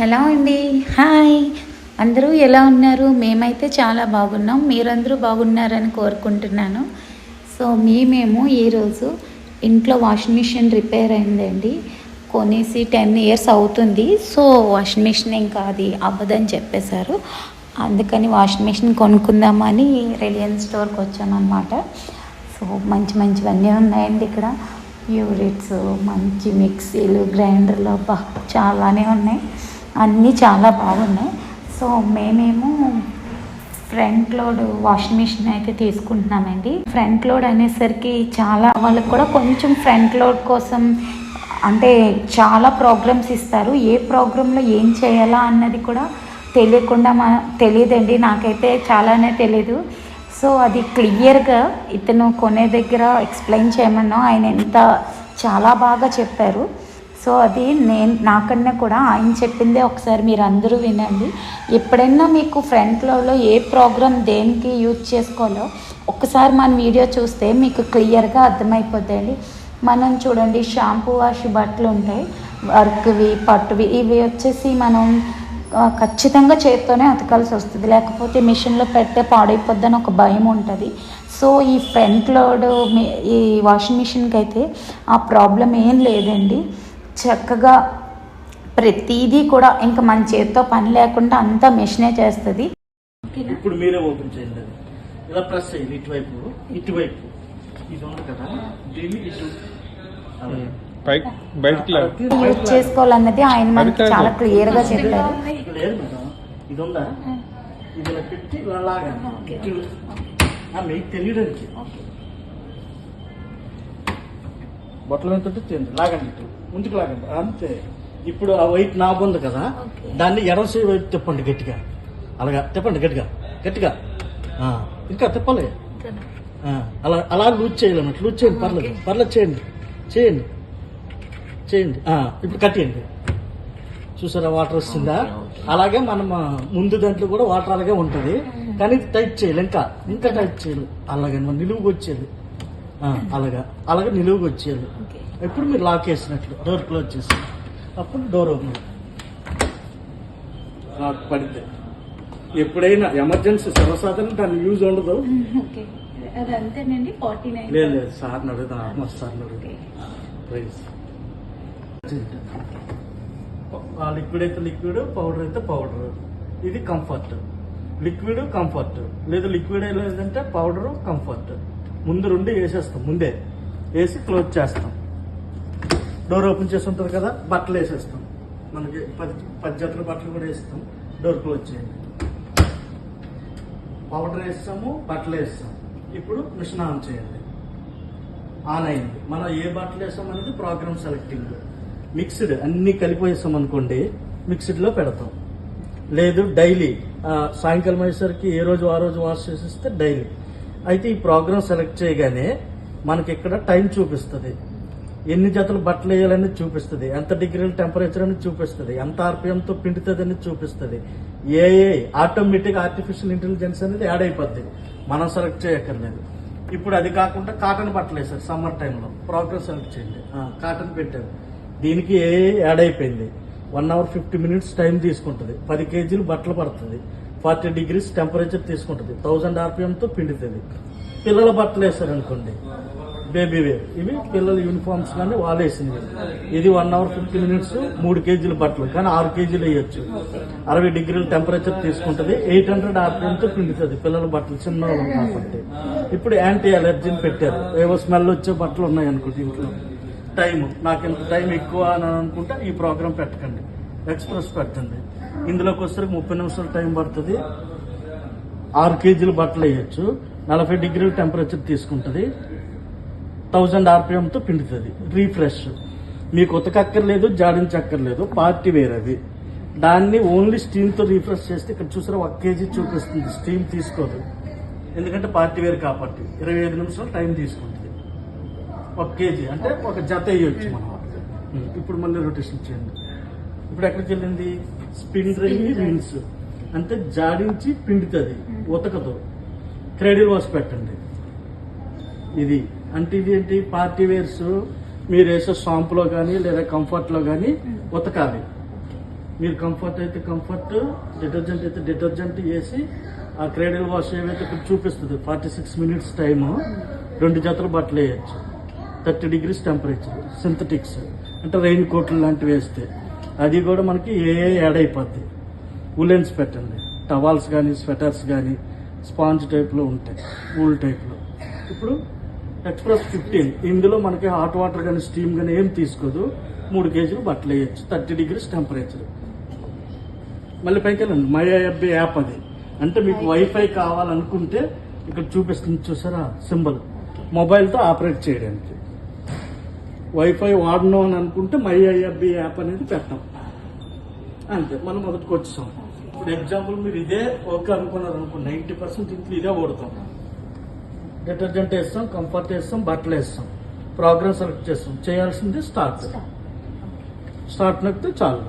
Hello అండి. Hi. అందరూ ఎలా ఉన్నారు? మేమైతే చాలా బాగున్నాం. మీరందరూ బాగున్నారని కోరుకుంటున్నాను. సో మేమేమో ఈరోజు ఇంట్లో వాషింగ్ మిషన్ రిపేర్ అయిందండి. కొనేసి టెన్ ఇయర్స్ అవుతుంది. సో వాషింగ్ మిషన్ ఇంకా అది అవ్వదని చెప్పేశారు. అందుకని వాషింగ్ మిషన్ కొనుక్కుందామని రిలయన్స్ స్టోర్కి వచ్చామన్నమాట. సో మంచి మంచివన్నీ ఉన్నాయండి ఇక్కడ. యూరిట్స్ మంచి మిక్సీలు గ్రైండర్లు అబ్బా చాలానే ఉన్నాయి. అన్నీ చాలా బాగున్నాయి. సో మేమేమో ఫ్రంట్ లోడ్ వాషింగ్ మిషన్ అయితే తీసుకుంటున్నామండి. ఫ్రంట్ లోడ్ అనేసరికి చాలా వాళ్ళకి కూడా కొంచెం ఫ్రంట్ లోడ్ కోసం అంటే చాలా ప్రోగ్రామ్స్ ఇస్తారు. ఏ ప్రోగ్రాంలో ఏం చేయాలా అన్నది కూడా తెలియకుండా మా తెలియదండి. నాకైతే చాలానే తెలీదు. సో అది క్లియర్గా ఇతను కొనే దగ్గర ఎక్స్ప్లెయిన్ చేయమన్నా ఆయన ఎంత చాలా బాగా చెప్పారు. సో అది నేను నాకన్నా కూడా ఆయన చెప్పిందే ఒకసారి మీరు అందరూ వినండి. ఎప్పుడైనా మీకు ఫ్రంట్లో ఏ ప్రోగ్రామ్ దేనికి యూజ్ చేసుకోవాలో ఒకసారి మన వీడియో చూస్తే మీకు క్లియర్గా అర్థమైపోతాయండి. మనం చూడండి షాంపూ వాష్ బట్టలు ఉంటాయి వర్క్వి పట్టువి ఇవి వచ్చేసి మనం ఖచ్చితంగా చేత్తోనే అతకాల్సి వస్తుంది. లేకపోతే మిషన్లో పెడితే పాడైపోద్దని ఒక భయం ఉంటుంది. సో ఈ ఫ్రంట్ లోడ్ మీ- ఈ వాషింగ్ మిషన్కి అయితే ఆ ప్రాబ్లం ఏం లేదండి. చక్కగా ప్రతిదీ కూడా ఇంకా మన చేత్తో పని లేకుండా అంతా మిషనే చేస్తుంది. ఇప్పుడు మీరే ఓపెన్ చేయండి. ఇలా ప్రెస్ చేయండి ఇటువైపు ఇటువైపు. ఇది ఉంది కదా? దీన్ని ఇటు. యూజ్ చేసుకోవాలన్నది ఆయన మనకి చాలా క్లియర్గా చెప్పారు. ఇక్కడ లేదు మేడం. ఇది ఉందా? ఇది పెట్టి ఇలా మీకు తెలియడానికి. బొట్టల మీద తోటి తిండి లాగండి ఇటు ముందుకు లాగండి. అంతే. ఇప్పుడు ఆ వైట్ నాబ్ ఉంది కదా దాన్ని ఎడమ సైడ్ వైపు తిప్పండి గట్టిగా. అలాగా తిప్పండి గట్టిగా గట్టిగా. ఇంకా తిప్పాలి. అలా అలా లూజ్ చేయాలి అన్నట్టు లూజ్ చేయండి పర్లేదు. పర్లేదు చేయండి. చేయండి. చేయండి. ఇప్పుడు కట్టేయండి చూసారా వాటర్ వస్తుందా? అలాగే మనం ముందు దాంట్లో కూడా వాటర్ అలాగే ఉంటుంది. కానీ టైట్ చేయాలి ఇంకా. ఇంకా టైట్ చేయాలి. అలాగే మనం నిలువుకి వచ్చేది ఆ, అలాగా. అలాగే నిలువుకి వచ్చేయాలి. ఇప్పుడు మీరు లాక్ వేసినట్లు డోర్ క్లోజ్ చేసి. అప్పుడు డోర్ ఓపెన్ లాక్ పడితే. ఎప్పుడైనా ఎమర్జెన్సీ సర్వసాధారణ దాన్ని యూజ్ ఉండదు. లేదు లేదు సార్ అడుగుతా మస్తు సార్ అడుగుతా ప్రైజ్ లిక్విడ్ అయితే లిక్విడ్ పౌడర్ అయితే పౌడర్ ఇది కంఫర్ట్ లిక్విడ్ కంఫర్ట్ లేదు లిక్విడ్ లేదంటే పౌడర్ కంఫర్ట్ ముందు రెండు వేసేస్తాం ముందే. వేసి క్లోజ్ చేస్తాం. డోర్ ఓపెన్ చేసి ఉంటుంది కదా బట్టలు వేసేస్తాం. మనకి పది పది జతల బట్టలు కూడా వేస్తాం డోర్ క్లోజ్ చేయండి. పౌడర్ వేస్తాము బట్టలు వేస్తాం. ఇప్పుడు మిషన్ ఆన్ చేయండి. ఆన్ అయింది. మనం ఏ బట్టలు వేస్తాం అనేది ప్రోగ్రామ్ సెలెక్టింగ్. మిక్స్డ్ అన్ని కలిపి వేస్తాం అనుకోండి మిక్స్డ్లో పెడతాం. లేదు డైలీ. సాయంకాలం అయ్యేసరికి ఏ రోజు ఆ రోజు వాష్ చేసేస్తే డైలీ. అయితే ఈ ప్రోగ్రామ్ సెలెక్ట్ చేయగానే మనకి ఇక్కడ టైం చూపిస్తుంది. ఎన్ని జతలు బట్టలు వేయాలని చూపిస్తుంది. ఎంత డిగ్రీల టెంపరేచర్ అని చూపిస్తుంది. ఎంత ఆర్పిఎంతో పిండుతుంది అని చూపిస్తుంది. ఏఏ ఆటోమేటిక్ ఆర్టిఫిషియల్ ఇంటెలిజెన్స్ అనేది యాడ్ అయిపోద్ది. మనం సెలెక్ట్ చేయక్కర్లేదు. ఇప్పుడు అది కాకుండా కాటన్ బట్టలు వేసారు సమ్మర్ టైంలో. ప్రోగ్రెస్ సెలెక్ట్ చేయండి. కాటన్ పెట్టారు. దీనికి ఏ యాడ్ అయిపోయింది. One hour fifty minutes time తీసుకుంటుంది. పది కేజీలు బట్టలు పడుతుంది. ఫార్టీ డిగ్రీస్ టెంపరేచర్ తీసుకుంటుంది. థౌజండ్ ఆర్పిఎంతో పిండుతుంది. పిల్లల బట్టలు వేసారు అనుకోండి బేబీ వేర్ ఇవి పిల్లల యూనిఫామ్స్ కానీ వాళ్ళేసింది ఇది వన్ అవర్ ఫిఫ్టీ మినిట్స్ మూడు కేజీల బట్టలు కానీ ఆరు కేజీలు వేయచ్చు. అరవై డిగ్రీల టెంపరేచర్ తీసుకుంటుంది. ఎయిట్ హండ్రెడ్ ఆర్పిఎంతో పిండుతుంది పిల్లల బట్టలు చిన్న కాబట్టి. ఇప్పుడు యాంటీ అలర్జీని పెట్టారు. ఏవో స్మెల్ వచ్చే బట్టలు ఉన్నాయి అనుకుంటే ఇంట్లో. టైం నాకు ఇంత టైం ఎక్కువ అని అనుకుంటే ఈ ప్రోగ్రామ్ పెట్టకండి. ఎక్స్ప్రెస్ పెట్టండి. ఇందులోకి వచ్చేసరికి ముప్పై నిమిషాలు టైం పడుతుంది. ఆరు కేజీలు బట్టలు వేయచ్చు. నలభై డిగ్రీల టెంపరేచర్ తీసుకుంటుంది. థౌజండ్ ఆర్పిఎంతో పిండుతుంది. రీఫ్రెష్. మీకు ఉతకక్కర్లేదు జాడించక్కర్లేదు. పార్టీ వేర్ అది. దాన్ని ఓన్లీ స్టీమ్తో రీఫ్రెష్ చేస్తే ఇక్కడ చూసారా ఒక కేజీ చూపిస్తుంది. స్టీమ్ తీసుకోదు. ఎందుకంటే పార్టీ వేర్ కాబట్టి ఇరవై ఐదు నిమిషాలు టైం తీసుకుంటుంది. ఒక కేజీ. అంటే ఒక జత వేయొచ్చు మనం. ఉం, ఇప్పుడు మళ్ళీ రొటేషన్ చేయండి. ఇప్పుడు ఎక్కడికి వెళ్ళింది? స్పిన్ డ్రైవ్ రిన్స్ అంటే జాడించి పిండుతుంది ఉతకదు. క్రెడిల్ వాష్ పెట్టండి. ఇది. అంటే ఇది ఏంటి? పార్టీ వేర్స్ మీరు వేసే షాంపులో కానీ లేదా కంఫర్ట్లో కానీ ఉతకాలి. మీరు కంఫర్ట్ అయితే కంఫర్ట్ డిటర్జెంట్ అయితే డిటర్జెంట్ వేసి ఆ క్రేడల్ వాష్ ఏవైతే ఇక్కడ చూపిస్తుంది ఫార్టీ సిక్స్ మినిట్స్ టైము రెండు జతలు బట్టలు వేయచ్చు. థర్టీ డిగ్రీస్ టెంపరేచర్ సింథటిక్స్ అంటే రెయిన్ కోట్లు లాంటివి వేస్తే. అది కూడా మనకి ఏ యాడ్ అయిపోద్ది. ఉలెన్స్ పెట్టండి? టవాల్స్ కానీ స్వెటర్స్ కానీ స్పాంజ్ టైప్లో ఉంటాయి. ఊల్ టైప్లో. ఇప్పుడు ఎక్స్ప్రెస్ ఫిఫ్టీన్. ఇందులో మనకి హాట్ వాటర్ కానీ స్టీమ్ కానీ ఏం తీసుకోదు. మూడు కేజీలు బట్టలు వేయచ్చు. Thirty degrees temperature. మళ్ళీ పైకి వెళ్ళండి. మై ఐఎఫ్బి యాప్ అది. అంటే మీకు వైఫై కావాలనుకుంటే ఇక్కడ చూపిస్తుంది చూసారా? సింబల్. మొబైల్తో ఆపరేట్ చేయడానికి. వైఫై వాడను అని అనుకుంటే మై ఐఎఫ్బి యాప్ అనేది పెట్టాం. అంతే మనం మొదటికి వచ్చాం ఇప్పుడు ఎగ్జాంపుల్ మీరు ఇదే ఓకే అనుకున్నారు అనుకో నైంటీ పర్సెంట్ ఇంట్లో ఇదే వాడతాం. డిటర్జెంట్ వేస్తాం కంఫర్ట్ వేస్తాం బట్టలు వేస్తాం. ప్రోగ్రామ్ సెలెక్ట్ చేస్తాం. చేయాల్సింది స్టార్ట్ స్టార్ట్ నొక్కితే చాలు.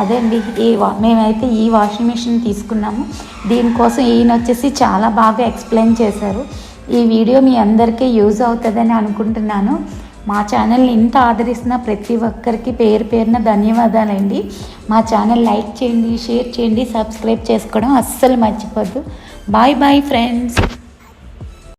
అదే అండి ఈ వా మేమైతే ఈ వాషింగ్ మిషన్ తీసుకున్నాము. దీనికోసం ఈయన వచ్చేసి చాలా బాగా ఎక్స్ప్లెయిన్ చేశారు. ఈ వీడియో మీ అందరికీ యూజ్ అవుతుందని అనుకుంటున్నాను. మా ఛానల్ని ఇంత ఆదరిస్తున్న ప్రతి ఒక్కరికి పేరు పేరున ధన్యవాదాలండి. మా ఛానల్ లైక్ చేయండి షేర్ చేయండి సబ్స్క్రైబ్ చేసుకోవడం అస్సలు మర్చిపోద్దు. Bye bye friends.